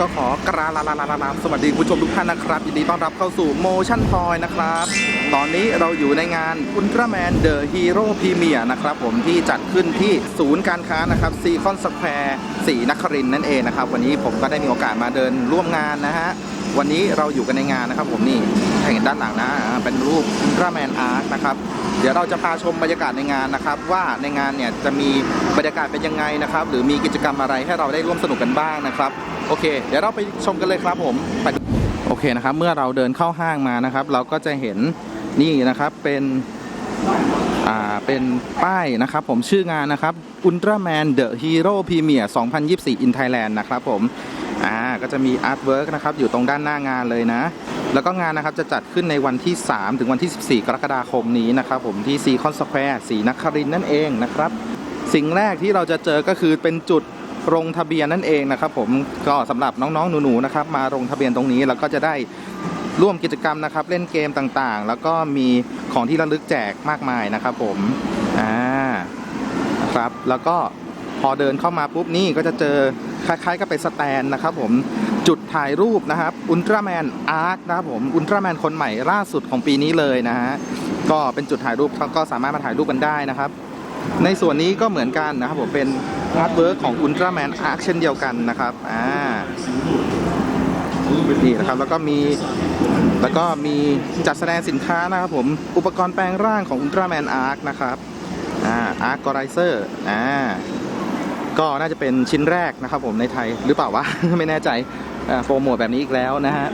ก็ขอกราลาลาลาลาลาสวัสดีคุณผู้ชมทุกท่านนะครับยินดีต้อนรับเข้าสู่ Motion Toy นะครับ ตอนนี้เราอยู่ในงาน Ultraman The Hero Premier นะครับผมที่จัดขึ้นที่ศูนย์การค้านะครับซีคอนสแควร์สีนครินนั่นเองนะครับ วันนี้ผมก็ได้มีโอกาสมาเดินร่วมงานนะฮะวันนี้เราอยู่กันในงานนะครับผมนี่ถ้าเห็นด้านหลังนะเป็นรูป Ultraman Arc นะครับเดี๋ยวเราจะพาชมบรรยากาศในงานนะครับ ว่าในงานเนี่ยจะมีบรรยากาศเป็นยังไงนะครับ หรือมีกิจกรรมอะไรให้เราได้ร่วมสนุกกันบ้างนะครับ โอเค เดี๋ยวเราไปชมกันเลยครับผมโอเคนะครับ เมื่อเราเดินเข้าห้างมานะครับ เราก็จะเห็นนี่นะครับเป็นอ่าเป็นป้ายนะครับ ผมชื่องานนะครับ Ultraman The Hero Premier 2024 in Thailand นะครับผมอ่าก็จะมีอาร์ตเวิร์กนะครับอยู่ตรงด้านหน้างานเลยนะ แล้วก็งานนะครับจะจัดขึ้นในวันที่ 3 ถึงวันที่ 14 กรกฎาคมนี้นะครับผมที่ซีคอนสแควร์สีนครินนั่นเองนะครับ สิ่งแรกที่เราจะเจอก็คือเป็นจุดลงทะเบียนนั่นเองนะครับ ผมก็สำหรับน้องๆหนูๆนะครับ มาลงทะเบียนตรงนี้แล้วก็จะได้ร่วมกิจกรรมนะครับ เล่นเกมต่างๆ แล้วก็มีของที่ระลึกแจกมากมายนะครับ ผมอ่าครับแล้วก็พอเดินเข้ามาปุ๊บนี่ก็จะเจอคล้ายๆกับเป็นสแตนนะครับ ผมจุดถ่ายรูปนะครับอุลตร้าแมนอาร์คนะครับผมอุลตร้าแมนคนใหม่ล่าสุดของปีนี้เลยนะฮะก็เป็นจุดถ่ายรูปก็สามารถมาถ่ายรูปกันได้นะครับ ในส่วนนี้ก็เหมือนกันนะครับผมเป็นอาร์ตเวิร์กของ Ultraman Arc เช่นเดียวกันนะครับอ่านี่นะครับแล้วก็มีแล้วก็มีจัดแสดงสินค้านะครับผมอุปกรณ์แปลงร่างของ Ultraman Arc นะครับอ่า Arc g o r i z e r อ่าก็น่าจะเป็นชิ้นแรกนะครับผมในไทยหรือเปล่าวะ ไม่แน่ใจ โปรโมทแบบนี้อีกแล้วนะฮะ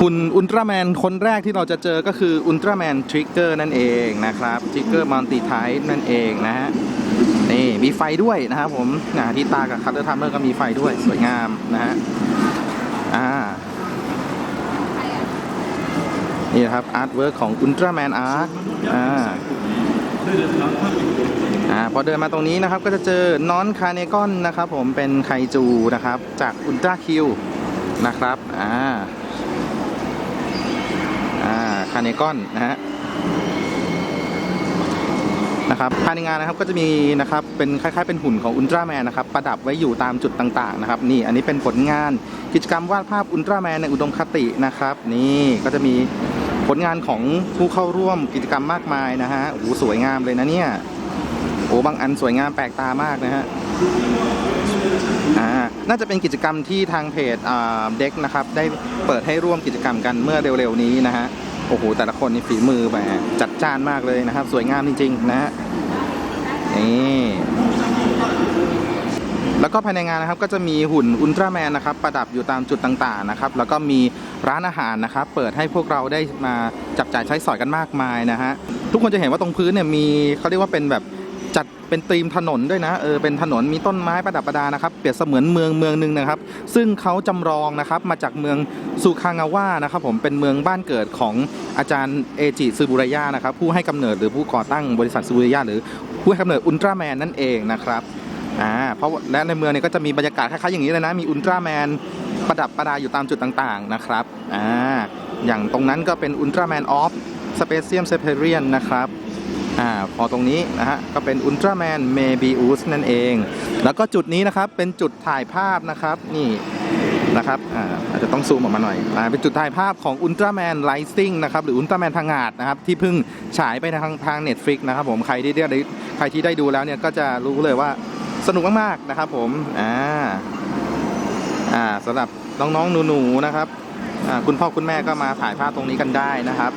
หุ่นอุลตร้าแมนคนแรกที่เราจะเจอก็คืออุลตร้าแมนทริกเกอร์นั่นเองนะครับทริกเกอร์มัลติไทป์นั่นเองนะฮะนี่มีไฟด้วยนะครับผมนะที่ตากับคัตเตอร์ทัมเมอร์ก็มีไฟด้วยสวยงามนะฮะอ่านี่ครับอาร์ตเวิร์กของอุลตร้าแมนอาร์ตอ่า อ่าพอเดินมาตรงนี้นะครับก็จะเจอนอนคาเนกอนนะครับ ผมเป็นไคจูนะครับ จากอุลตร้าคิวนะครับอ่าอ่าคาเนกอนนะฮะนะครับภายในงานนะครับก็จะมีนะครับเป็นคล้ายๆเป็นหุ่นของอุลตร้าแมนนะครับประดับไว้อยู่ตามจุดต่างๆนะครับนี่อันนี้เป็นผลงานกิจกรรมวาดภาพอุลตร้าแมนในอุดมคตินะครับ นี่ก็จะมี ผลงานของผู้เข้าร่วมกิจกรรมมากมายนะฮะโอ้โหสวยงามเลยนะเนี่ยโอ้บางอันสวยงามแปลกตามากนะฮะอ่าน่าจะเป็นกิจกรรมที่ทางเพจอ่าเด็กนะครับ ได้เปิดให้ร่วมกิจกรรมกันเมื่อเร็วๆนี้นะฮะโอ้โหแต่ละคนนี่ฝีมือแบบจัดจ้านมากเลยนะครับ สวยงามจริงๆนะฮะนี่ แล้วก็ภายในงานนะครับก็จะมีหุ่นอุลตร้าแมนนะครับประดับอยู่ตามจุดต่างๆนะครับแล้วก็มีร้านอาหารนะครับเปิดให้พวกเราได้มาจับจ่ายใช้สอยกันมากมายนะฮะทุกคนจะเห็นว่าตรงพื้นเนี่ยมีเขาเรียกว่าเป็นแบบจัดเป็นธีมถนนด้วยนะเออเป็นถนนมีต้นไม้ประดับประดานะครับเปรียบเสมือนเมืองเมืองหนึ่งนะครับ ซึ่งเขาจำลองนะครับมาจากเมืองสุคางาวะนะครับผมเป็นเมืองบ้านเกิดของอาจารย์เอจิซูบุระยะนะครับผู้ให้กำเนิดหรือผู้ก่อตั้งบริษัทซูบุระยะหรือผู้ให้กำเนิดอุลตร้าแมนนั่นเองนะครับ อ่าเพราะและในเมืองเนี่ยก็จะมีบรรยากาศคล้ายๆอย่างนี้เลยนะ มีอุลตร้าแมนประดับประดาอยู่ตามจุดต่างๆนะครับอ่าอย่างตรงนั้นก็เป็นอุลตร้าแมนออฟสเปเซียมเซเพเรียนนะครับอ่าพอตรงนี้นะฮะก็เป็นอุลตร้าแมนเมบิอุสนั่นเอง แล้วก็จุดนี้นะครับเป็นจุดถ่ายภาพนะครับนี่นะครับอ่าอาจจะต้องซูมออกมาหน่อยอ่าเป็นจุดถ่ายภาพของอุลตร้าแมนไลซิงนะครับหรืออุลตร้าแมนทางงาดนะครับที่เพิ่งฉายไปทางทางเน็ตฟลิกนะครับผมใครที่ได้ใครที่ได้ดูแล้วเนี่ยก็จะรู้เลยว่า สนุกมากๆนะครับผมอ่าอ่าสำหรับน้องๆหนูๆนะครับอ่าคุณพ่อคุณแม่ก็มาถ่ายภาพตรงนี้กันได้นะครับ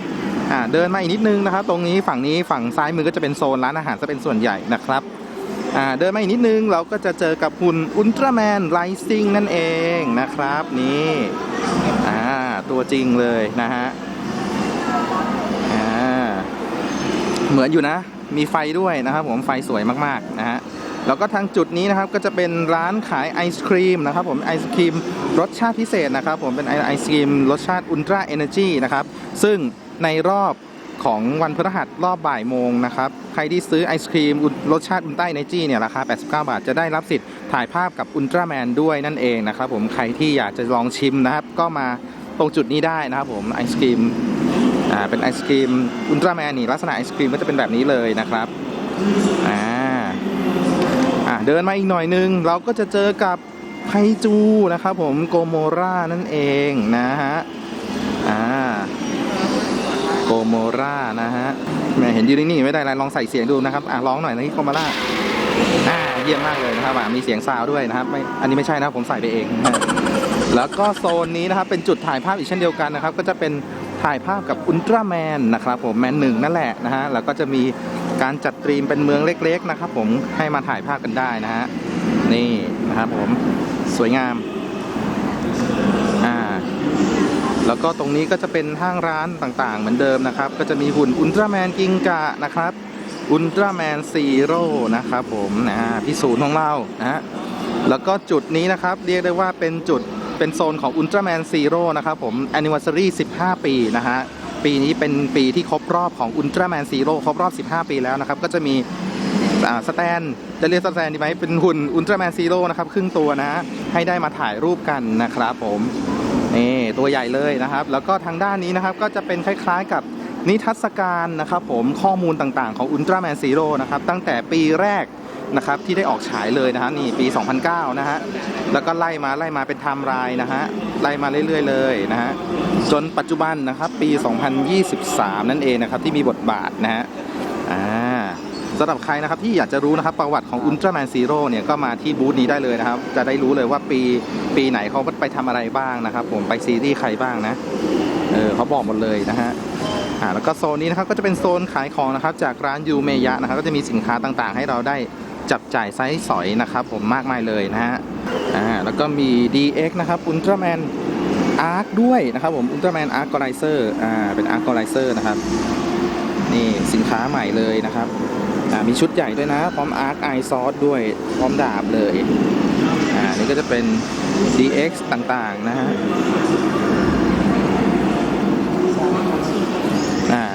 อ่าเดินมาอีกนิดนึงนะครับ ตรงนี้ฝั่งนี้ฝั่งซ้ายมือก็จะเป็นโซนร้านอาหารจะเป็นส่วนใหญ่นะครับอ่าเดินมาอีกนิดนึงเราก็จะเจอกับหุ่นอุลตร้าแมนไลซิงนั่นเองนะครับนี่อ่าตัวจริงเลยนะฮะอ่าเหมือนอยู่นะ มีไฟด้วยนะครับผมไฟสวยมากๆนะฮะ แล้วก็ทางจุดนี้นะครับก็จะเป็นร้านขายไอศครีมนะครับผมไอศครีมรสชาติพิเศษนะครับผมเป็นไอไอศครีมรสชาติอุลตร้าเอเนอร์จีนะครับซึ่งในรอบของวันพฤหัสรอบบ่ายโมงนะครับ ใครที่ซื้อไอศครีมอุลรสชาติอุลตร้าเอเนจีเนี่ยราคา 89 บาท จะได้รับสิทธิ์ถ่ายภาพกับอุลตร้าแมนด้วยนั่นเองนะครับผม ใครที่อยากจะลองชิมนะครับ ก็มาตรงจุดนี้ได้นะครับผม ไอศครีม อ่า เป็นไอศครีมอุลตร้าแมนนี่ลักษณะไอศครีมก็จะเป็นแบบนี้เลยนะครับ อ่า เดินมาอีกหน่อยนึง เราก็จะเจอกับไคจูนะครับผมโกโมรานั่นเองนะฮะอ่าโกโมรานะฮะแม่เห็นยืนนิ่ไม่ได้ไรลองใส่เสียงดูนะครับอะร้องหน่อยนะที่โกโมราอ่าเยี่ยมมากเลยนะครับมีเสียงซาวด้วยนะครับไม่อันนี้ไม่ใช่นะผมใส่ไปเองนะฮะแล้วก็โซนนี้นะครับเป็นจุดถ่ายภาพอีกเช่นเดียวกันนะครับ ก็จะเป็นถ่ายภาพกับอุลตร้าแมนนะครับผมแมนหนึ่งนั่นแหละนะฮะแล้วก็จะมี การจัดตรีมเป็นเมืองเล็ก ๆ นะครับ ผมให้มาถ่ายภาพกันได้นะฮะนี่นะครับผมสวยงามอ่าแล้วก็ตรงนี้ก็จะเป็นห้างร้านต่างๆ เหมือนเดิมนะครับ ก็จะมีหุ่นอุลตร้าแมนกิงกะนะครับอุลตร้าแมนซีโร่นะครับผมนะพี่ศูนย์ของเรานะฮะแล้วก็จุดนี้นะครับเรียกได้ว่าเป็นจุดเป็นโซนของอุลตร้าแมนซีโร่นะครับผม anniversary 15 ปีนะฮะ ปีนี้เป็นปีที่ครบรอบของอุลตร้าแมนซีโร่ครบรอบ 15 ปีแล้วนะครับ ก็จะมีสแตนจะเรียกสแตนดีไหมเป็นหุ่นอุลตร้าแมนซีโร่นะครับครึ่งตัวนะให้ได้มาถ่ายรูปกันนะครับผมนี่ตัวใหญ่เลยนะครับ แล้วก็ทางด้านนี้นะครับก็จะเป็นคล้ายๆกับนิทรรศการนะครับผมข้อมูลต่างๆของอุลตร้าแมนซีโร่นะครับตั้งแต่ปีแรก นะครับที่ได้ออกฉายเลยนะฮะนี่ปี 2009 นะฮะแล้วก็ไล่มาไล่มาเป็นไทม์ไลน์นะฮะไล่มาเรื่อยๆเลยนะฮะจนปัจจุบันนะครับปี 2023 นั่นเองนะครับที่มีบทบาทนะฮะอ่าสำหรับใครนะครับที่อยากจะรู้นะครับประวัติของอุลตร้าแมนซีโร่เนี่ยก็มาที่บูธนี้ได้เลยนะครับ จะได้รู้เลยว่าปีปีไหนเขาไปทำอะไรบ้างนะครับ ผมไปซีรีส์ใครบ้างนะเออเขาบอกหมดเลยนะฮะอ่าแล้วก็โซนนี้นะครับก็จะเป็นโซนขายของนะครับจากร้านยูเมยะนะครับก็จะมีสินค้าต่างๆ ให้เราได้ จับจ่ายไซส์สอยนะครับผมมากมายเลยนะฮะอ่าแล้วก็มี DX นะครับอุลตร้าแมนอาร์คด้วยนะครับผมอุลตร้าแมนอาร์คกอไลเซอร์อ่าเป็นอาร์คกอไลเซอร์นะครับนี่สินค้าใหม่เลยนะครับอ่ามีชุดใหญ่ด้วยนะ พร้อมอาร์คไอซอสด้วยพร้อมดาบเลยอ่านี่ก็จะเป็น DX ต่างๆนะฮะอ่า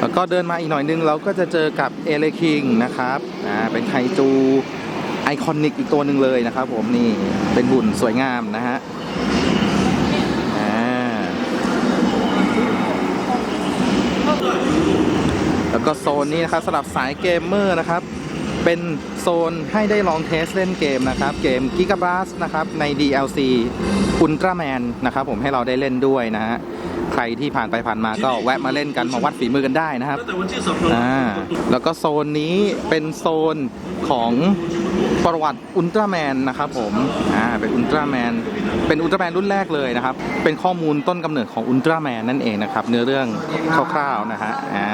แล้วก็เดินมาอีกหน่อยนึงเราก็จะเจอกับเอเลคิงนะครับอ่าเป็นไคจูไอคอนิกอีกตัวหนึ่งเลยนะครับผมนี่เป็นหุ่นสวยงามนะฮะอ่าแล้วก็โซนนี้นะครับสำหรับสายเกมเมอร์นะครับ เป็นโซนให้ได้ลองเทสเล่นเกมนะครับ เกม g i g a b a s นะครับใน DLC Ultraman นะครับผมให้เราได้เล่นด้วยนะฮะ ใครที่ผ่านไปผ่านมาก็แวะมาเล่นกันมาวัดฝีมือกันได้นะครับตั้งแต่วันที่สองอ่าแล้วก็โซนนี้เป็นโซนของประวัติอุลตร้าแมนนะครับผมอ่าเป็นอุลตร้าแมนเป็นอุลตร้าแมนรุ่นแรกเลยนะครับ เป็นข้อมูลต้นกำเนิดของอุลตร้าแมนนั่นเองนะครับ เนื้อเรื่องคร่าวๆนะฮะอ่า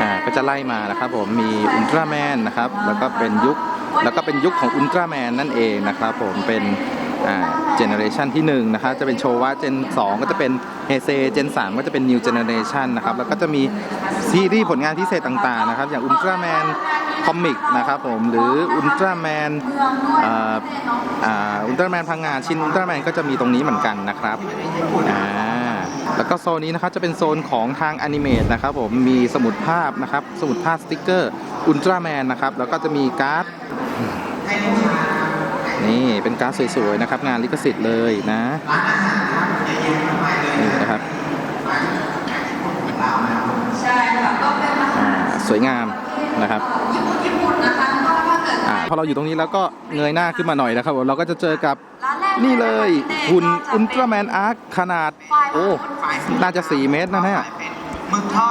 อ่าก็จะไล่มานะครับผมมีอุลตร้าแมนนะครับแล้วก็เป็นยุคแล้วก็เป็นยุคของอุลตร้าแมนนั่นเองนะครับผมเป็นอ่า เจเนอเรชันที่1นะครับจะเป็นโชวะเจน 2 ก็จะเป็นเฮเซเจน 3 ก็จะเป็นนิวเจเนอเรชันนะครับแล้วก็จะมีซีรีส์ผลงานพิเศษต่างๆนะครับอย่างอุลตร้าแมนคอมิกนะครับผมหรืออุลตร้าแมนอ่าอ่าอุลตร้าแมนพังงาชินอุลตร้าแมนก็จะมีตรงนี้เหมือนกันนะครับอ่าแล้วก็โซนนี้นะครับจะเป็นโซนของทางอนิเมตนะครับผมมีสมุดภาพนะครับสมุดภาพสติกเกอร์อุลตร้าแมนนะครับแล้วก็จะมีการ์ด นี่เป็นการ์ดสวยๆนะครับ งานลิขสิทธิ์เลยนะนี่นะครับใช่ค่ะก็เป็นสวยงามนะครับพอเราอยู่ตรงนี้แล้วก็เงยหน้าขึ้นมาหน่อยนะครับ เราก็จะเจอกับนี่เลยหุ่นอุลตร้าแมนอาร์คขนาด โอ้ น่าจะ 4 เมตรนะฮะ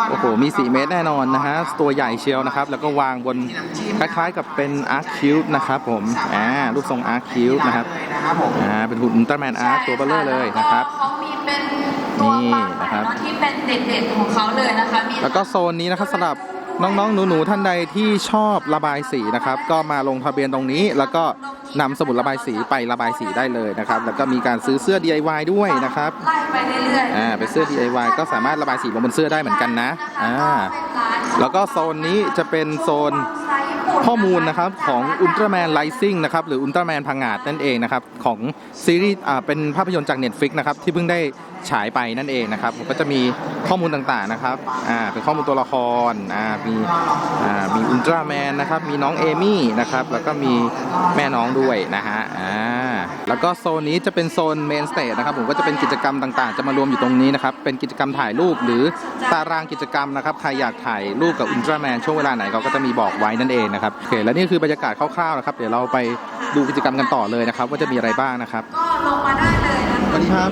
โอ้โห มี 4 เมตรแน่นอนนะฮะ ตัวใหญ่เชียวนะครับ แล้วก็วางบนคล้ายๆกับเป็นอาร์คคิวบ์นะครับผม อ่า รูปทรงอาร์คคิวบ์นะครับ อ่า เป็นหุ่นอุลตร้าแมนอาร์คตัวเบลเลอร์เลยนะครับเขามีเป็นตัวปลานี่นะครับ เนาะที่เป็นเด็ดๆของเขาเลยนะคะมี แล้วก็โซนนี้นะครับสำหรับ น้องๆ หนูๆ ท่านใดที่ชอบระบายสีนะครับ ก็มาลงทะเบียนตรงนี้ แล้วก็นำสมุดระบายสีไประบายสีได้เลยนะครับ แล้วก็มีการซื้อเสื้อ DIY ด้วยนะครับไล่ไปเรื่อยๆอ่าเป็นเสื้อ DIY ก็สามารถระบายสีลงบนเสื้อได้เหมือนกันนะอ่าแล้วก็โซนนี้จะเป็นโซน ข้อมูลนะครับของอุลตร้าแมนไลซิ่งนะครับหรืออุลตร้าแมนพังงาดนั่นเองนะครับของซีรีส์อ่าเป็นภาพยนตร์จาก Netflix นะครับที่เพิ่งได้ฉายไปนั่นเองนะครับก็จะมีข้อมูลต่างๆนะครับอ่าเป็นข้อมูลตัวละครอ่ามีอ่ามีอุลตร้าแมนนะครับมีน้องเอมี่นะครับแล้วก็มีแม่น้องด้วยนะฮะอ่า แล้วก็โซนนี้จะเป็นโซนเมนสเตจนะครับผมก็จะเป็นกิจกรรมต่างๆ จะมารวมอยู่ตรงนี้นะครับ เป็นกิจกรรมถ่ายรูปหรือตารางกิจกรรมนะครับ ใครอยากถ่ายรูปกับอุลตร้าแมนช่วงเวลาไหนเขาก็จะมีบอกไว้นั่นเองนะครับโอเคและนี่คือบรรยากาศคร่าวๆนะครับ เดี๋ยวเราไปดูกิจกรรมกันต่อเลยนะครับ ว่าจะมีอะไรบ้างนะครับ ก็ลงมาได้เลยนะสวัสดีครับ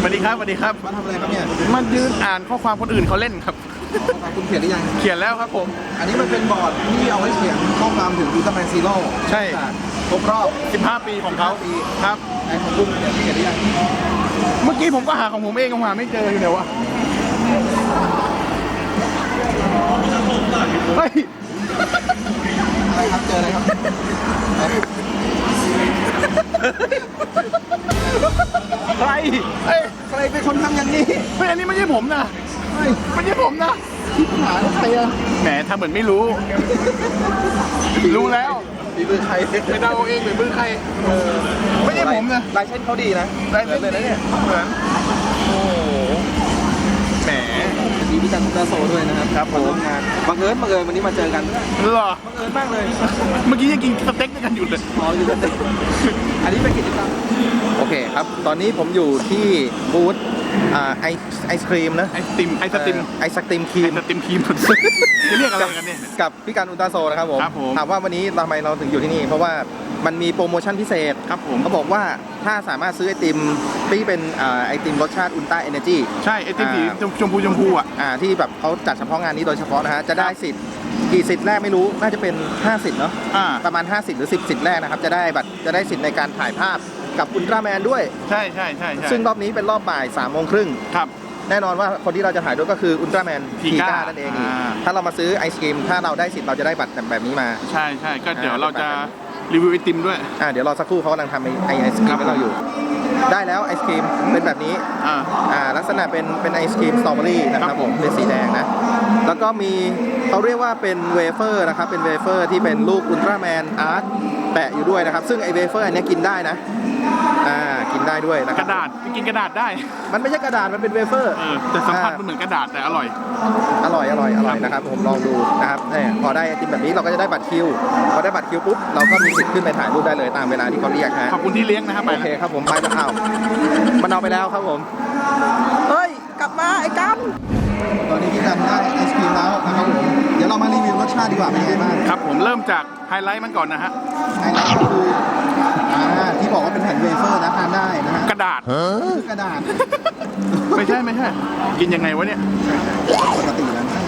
สวัสดีครับสวัสดีครับ มาทำอะไรครับเนี่ยมายืนอ่านข้อความคนอื่นเขาเล่นครับ คุณเขียนหรือยัง เขียนแล้วครับผม อันนี้มันเป็นบอร์ดที่เอาไว้เขียนข้อความถึงอุลตร้าแมนซีโร่ใช่ ครบรอบ 15 ปีของเขาครับ ไอ้ของคุณเขียนหรือยังเมื่อกี้ผมก็หาของผมเองผมหาไม่เจออยู่เดี๋ยววะเฮ้ยอะไรครับเจออะไรครับ ใครเฮ้ยใครเป็นคนทำอย่างนี้เฮ้ยอันนี้ไม่ใช่ผมนะเฮ้ยไม่ใช่ผมนะคิดหาใครอะแหมทำเหมือนไม่รู้ รู้แล้วฝีมือใครไปเดาเอาเองหรือมือใครไม่ใช่ผมนะลายเส้นเขาดีนะได้เลยนะเนี่ยเหมือนโอ้โหแหม มีพี่ จันทร์ดาโซด้วยนะครับครับผมางานบังเอิญบังเอิญวันนี้มาเจอกันเหรอ บังเอิญมากเลยเมื่อกี้ยังกินสเต็กด้วยกันอยู่เลยอ๋ออยู่กันอันนี้เป็นกิจกรรมโอเคครับ ตอนนี้ผมอยู่ที่บูธอ่า ไอไอศครีมนะไอสติมไอสติมเอ่อไอศครีมครีไอมสติมครีมจะเรียกอะไรกันเนี่ยกับพี่การอุลตราโซนะครับผมครับผมถามว่าวันนี้ทำไมเราถึงอยู่ที่นี่ เพราะว่ามันมีโปรโมชั่นพิเศษครับผมเขาบอกว่าถ้าสามารถซื้อไอติมที่เป็นอ่าไอติมรสชาติอุลตร้าเอเนจีใช่ไอติมสีอ่าชมพูชมพูอะอ่าที่แบบเขาจัดเฉพาะงานนี้โดยเฉพาะนะฮะจะได้สิทธิ์กี่สิทธิ์แรกไม่รู้น่าจะเป็น5สิทธิ์เนาะอ่าประมาณ5สิทธิ์หรือ 10 สิทธิ์แรกนะครับจะได้บัตรจะได้สิทธิ์ในการถ่ายภาพ กับอุลตร้าแมนด้วย ใช่ใช่ใช่ใช่ซึ่งรอบนี้เป็นรอบบ่าย3ามโมงครึ่งครับ แน่นอนว่าคนที่เราจะถ่ายด้วยก็คืออุลตร้าแมนพีพีก้าก้านั่นเองนี่อ่า ถ้าเรามาซื้อไอศกรีมถ้าเราได้สิทธิ์เราจะได้บัตรแบบนี้มา ใช่ใช่ก็เดี๋ยวอ่าเราจะรีวิวไอติมด้วย อ่าเดี๋ยวรอสักครู่เขากำลังทำไอไอไอศกรีครัมบให้เราอยู่ ได้แล้วไอศกรีมเป็นแบบนี้ อ่า อ่าลักษณะเป็นเป็นไอศกรีมสตรอเบอรี่นะคครัรับบผผมมเป็นสีแดงนะ แล้วก็มีเขาเรียกว่าเป็นเวเฟอร์นะครับ เป็นเวเฟอร์ที่เป็นรูปอุลตร้าแมนอาร์ต แปะอยู่ด้วยนะครับ ซึ่งไอเวเฟอร์อันเนี้ยกินได้นะอ่ากินได้ด้วยนะคกรับระดาษกินกระดาษได้มันไม่ใช่กระดาษมันเป็นเวเฟอร์เออแต่สัมผัสอ่ามันเหมือนกระดาษแต่อร่อย อร่อยอร่อยอร่อยนะครับผมลองดูนะครับเนี่ยพอได้ไอติมแบบนี้เราก็จะได้บัตรคิวพอได้บัตรคิวปุ๊บเราก็มีสิทธิ์ขึ้นไปถ่ายรูปได้เลยตามเวลาที่เขาเรียกฮะ ขอบคุณที่เลี้ยงนะครับไปโอเคครับผมไปแล้วอ้าวมันเอาไปแล้วครับผม เฮ้ย กลับมาไอ้กัน ตอนนี้พี่กันได้ไอศครีมแล้วนะครับผม เดี๋ยวเรามารีวิวรสชาติดีกว่าเป็นยังไงบ้างครับผมเริ่มจากไฮไลท์มันก่อนนะฮะไฮไลท์ก็คืออ่าที่บอกว่าเป็นแผ่นเวเฟอร์นะทานได้นะฮะกระดาษ คือกระดาษไม่ใช่ไม่ใช่ กินยังไงวะเนี่ย ปกติแล้วนะ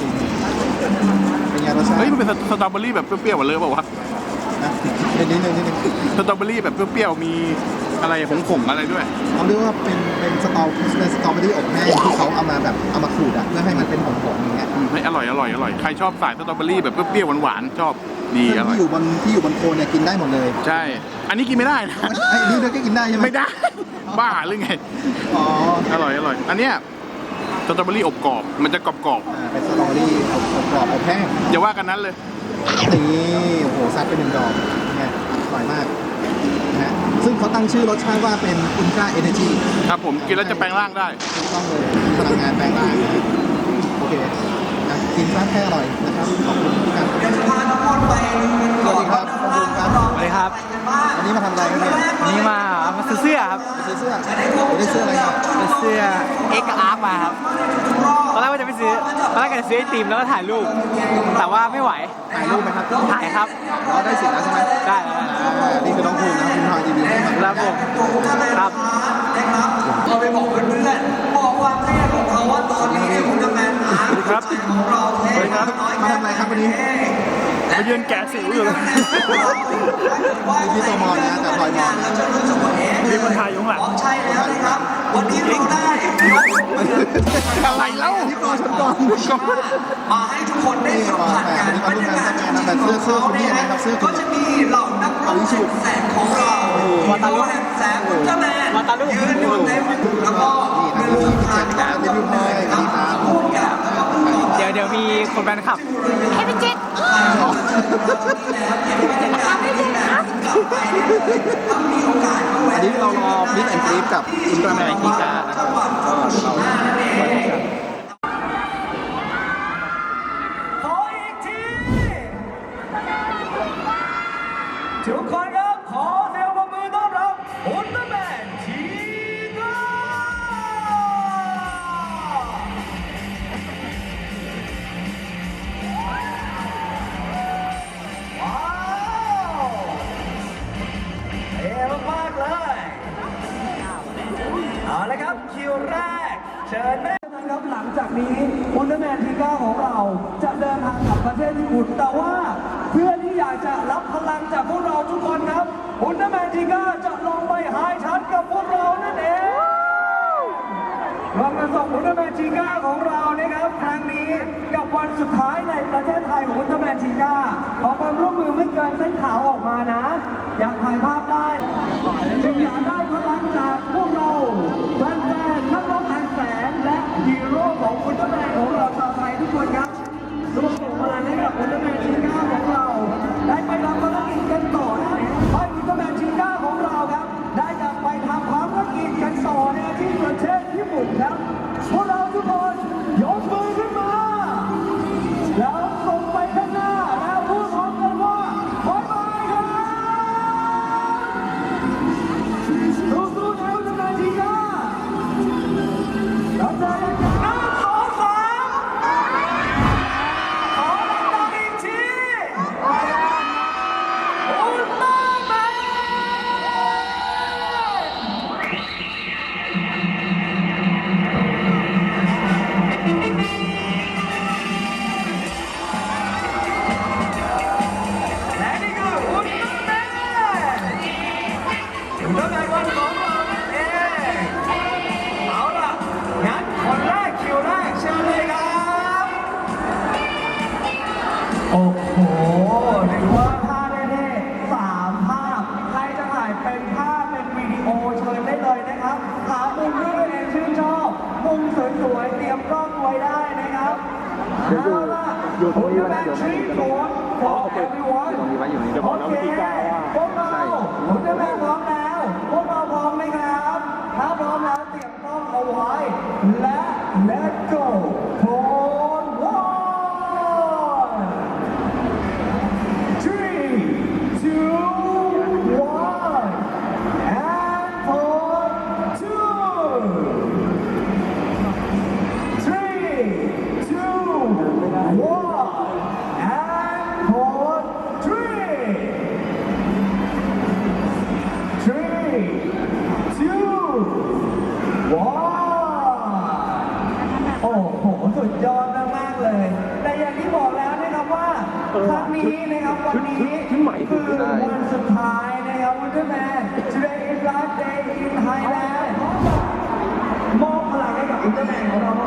จริงๆเป็นไงรสชาติ เฮ้ย มันเป็นสตรอเบอรี่แบบเปรี้ยวๆหวานเลยเปล่าวะ นะเดี๋ยวนิดนึงนิดนึงสตรอเบอรี่แบบเปรี้ยวๆมีอะไรผงๆอะไรด้วย เขาเรียกว่าเป็นเป็นสตอเป็นสตรอเบอรี่อบแห้งที่เขาเอามาแบบเอามาขูดอะเพื่อให้มันเป็นผงๆอย่างเงี้ย อืมเฮ้ยอร่อยอร่อยอร่อยใครชอบสายสตรอเบอรี่แบบเปรี้ยวๆหวานๆชอบดีอร่อยที่อยู่บนที่อยู่บนโคนเนี่ยกินได้หมดเลยใช่ อันนี้กินไม่ได้นะไอ้นี่ด้วยก็กินได้ใช่ไหมไม่ได้ บ้าหรือไง อ๋ออร่อยอร่อย อันเนี้ยสตรอเบอรี่อบกรอบ มันจะกรอบกรอบอ่าเป็นสตรอเบอรี่อบอบกรอบอบแห้งๆอย่าว่ากันนั้นเลย นี่โอ้โหซัดไปหนึ่งดอกเนี่ยอร่อยมากนะฮะซึ่งเขาตั้งชื่อรสชาติว่าเป็นอุลตร้าเอเนจีครับผมกินแล้วจะแปลงร่างได้ถูกต้องเลยพลังงานแปลงร่างนะโอเคนะกินซะแค่อร่อยนะครับขอบคุณทุกท่านสวัสดีครับขอบคุณครับสวัส ดีครับ วันนี้มาทำอะไรกันเนี่ยวันนี้มามาซื้อเสื้อครับไปซื้อเสื้อได้เสื้ออะไรครับเป็นเสื้อ X Arc มาครับ ตอนแรกว่าจะไปซื้อ ตอนแรกก็จะซื้อไอติมแล้วก็ถ่ายรูป แต่ว่าไม่ไหว ถ่ายรูปไหมครับถ่ายครับ เราได้สิทธิ์แล้วใช่ไหมได้แล้วได้แล้วอ่านี่คือน้องภูมินะคุณพารีวิวให้ฟังแล้วผมครับ เราไปบอกเพื่อนๆบอกความเท่ของเขาว่าตอนนี้คุณกำลังหาครับของเราเท่สวัสดีครับ มาทำอะไรครับวันนี้ มายืนแกะสิวอยู่เลยมีพี่โตมอนนะแต่พลอยมอนนะมีคนถ่ายอยู่ข้างหลังใช่แล้วนะครับ วันนี้เราได้อะไรแล้วพี่ปอชนก่อนมาให้ทุกคนได้สัมผัสกันวันนี้มาร่วมงานแต่เสื้อเสื้อคนนี้นะครับเสื้อก็จะมีเหล่านักรบแสงของเราวัตาลุแห่งแสงอุลตร้าแมนวัตาลุยืนอยู่เต็มแล้วก็นี่นะพี่พี่แจ็คนะรีวิวให้ดีครับพูดกับแล้วก็พู ดกับเดี๋ยวเดี๋ยวมีคนแฟนคลับอันนี้เรารอมิสแอนด์กรีฟกับอุลตร้าแมนกีการนะครับก็เรา สุดท้ายในประเทศไทยของอุลตร้าแมนจิก้า ขอความร่วมมือไม่เกินเส้นขาวออกมานะ อยากถ่ายภาพได้จึงอยากได้พลังจากพวกเราแฟนๆนักร้องแห่งแสงและฮีโร่ของอุลตร้าแมนของเราชาวไทยทุกคนครับร่วมส่งพลังให้กับอุลตร้าแมนจิก้าของเรา ได้ไปทำภารกิจกันต่อนะให้อุลตร้าแมนจิก้าของเราครับ ได้กลับไปทำภารกิจกันต่อในที่ประเทศญี่ปุ่นครับพวกเรา เอาล่ะอยู่ตรงนี้ไว้นะเดี๋ยวเดี๋ยวขอ everyone อยู่ตรงนี้ไว้อยู่นี่โอเคพวกเราคุณจะแม่พร้อมแล้ว พวกเราพร้อมไหมครับ ถ้าพร้อมแล้วเตรียมกล้องเอาไว้ และ let go โพนวัน three two one and point two three two one and point three three two one โอ้โห สุดยอดมากๆเลย แต่อย่างที่บอกแล้วนะครับว่าครั้งนี้นะครับวันนี้คือวันสุดท้ายนะครับวันที่แมน Today is last day in Thailand มอบพลังให้กับอินเตอร์แมนของเรา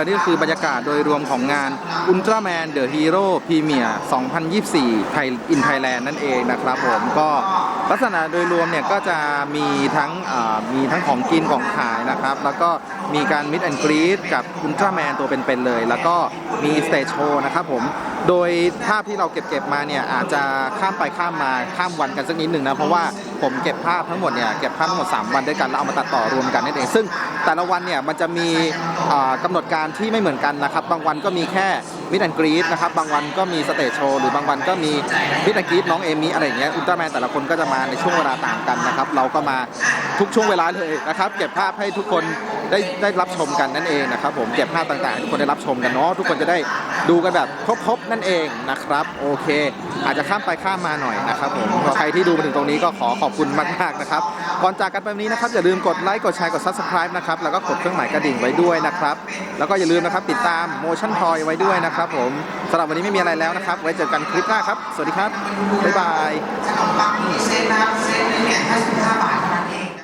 และนี่ก็คือบรรยากาศโดยรวมของงาน Ultraman The Hero Premier 2024 ไทยอินไทยแลนด์นั่นเองนะครับผมก็ลักษณะโดยรวมเนี่ยก็จะมีทั้งมีทั้งของกินของขายนะครับ แล้วก็มีการมิดแอนกรีดกับอุลตร้าแมนตัวเป็นๆเลย แล้วก็มีสเตจโชว์นะครับผมโดยภาพที่เราเก็บๆมาเนี่ยอาจจะข้ามไปข้ามมาข้ามวันกันสักนิดหนึ่งนะเพราะว่า ผมเก็บภาพทั้งหมดเนี่ยเก็บภาพทั้งหมด 3 วันด้วยกันแล้วเอามาตัดต่อรวมกันนั่นเองซึ่งแต่ละวันเนี่ยมันจะมีกำกำหนดการที่ไม่เหมือนกันนะครับ บางวันก็มีแค่ มิดแอนกรีดนะครับบางวันก็มีสเตจโชว์หรือบางวันก็มีมิดแอนกรีดน้องเอมี่อะไรอย่างเงี้ยอุลตร้าแมนแต่ละคนก็จะมาในช่วงเวลาต่างกันนะครับ เราก็มาทุกช่วงเวลาเลยนะครับ เก็บภาพให้ทุกคนได้ได้รับชมกันนั่นเองนะครับผมเก็บภาพต่างๆทุกคนได้รับชมกันเนาะทุกคนจะได้ดูกันแบบครบๆนั่นเองนะครับ โอเค อาจจะข้ามไปข้ามมาหน่อยนะครับผมใครที่ดูมาถึงตรงนี้ก็ขอขอบคุณมากๆนะครับก่อนจากกันไปวันนี้นะครับอย่าลืมกดไลค์กดแชร์กด subscribe นะครับแล้วก็กดเครื่องหมายกระดิ่งไว้ด้วยนะครับแล้วก็อย่าลืมนะครับติดตาม motion toy ไว้ด้วยนะครับครับผมสำหรับวันนี้ไม่มีอะไรแล้วนะครับ ไว้เจอกันคลิปหน้าครับ สวัสดีครับ บ๊ายบายขนมปังมีเส้นนะครับเส้นนึงเนี่ยห้าสิบห้าบาท